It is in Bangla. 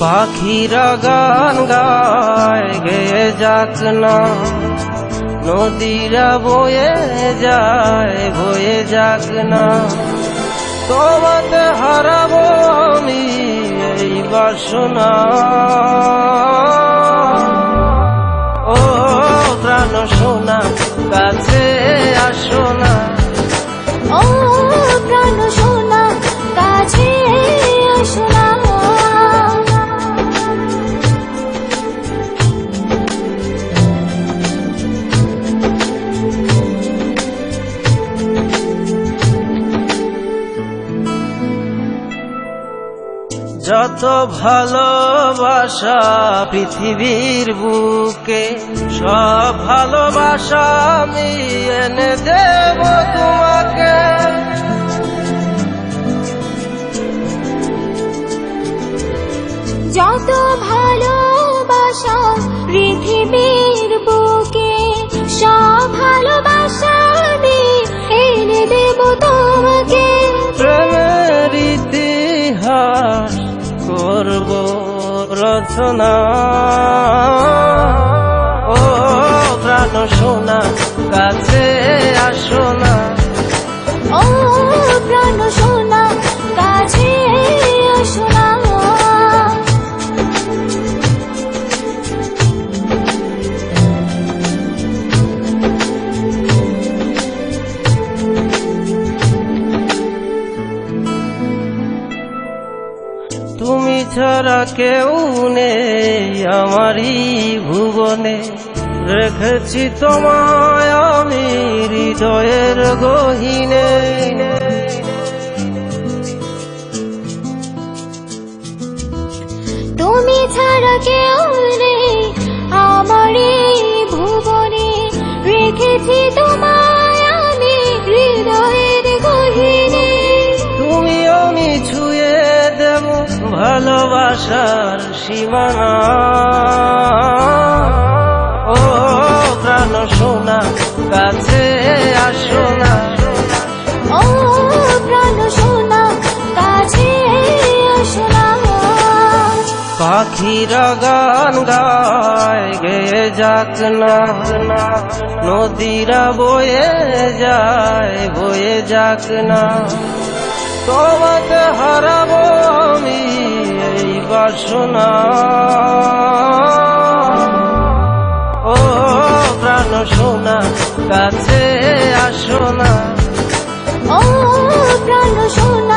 পাখিরা গান গায় গেয়ে যাক না নদীরা বয়ে যায় বয়ে যাক না তোমাতে হারাবো আমি এই বাসনা ও প্রাণ সোনা যত ভালোবাসা পৃথিবীর বুকে সব ভালোবাসা আমি এনে দেব তোমাকে। যত ভালোবাসা পৃথিবীর করব রচনা। ও প্রাণ শোনা কাছে আসো না। ছাড়া কেউ নেই আমারই ভুবনে। রেখেছি তোমায় আমি হৃদয়ের গহিনে। তুমি ছাড়া কেউ নেই আমার এই ভুবনে। রেখেছি তোমায় ভালোবাসার সীমানা। ও প্রাণ সোনা কাছে আসো না। ও প্রাণ সোনা কাছে আসো না। পাখিরা গান গায় গেয়ে যাক না। নদীরা বয়ে যায় বয়ে যাক না। তোমাকে হারাবো বাসনা ও প্রাণ সোনা কাছে আসো ও প্রাণ সোনা।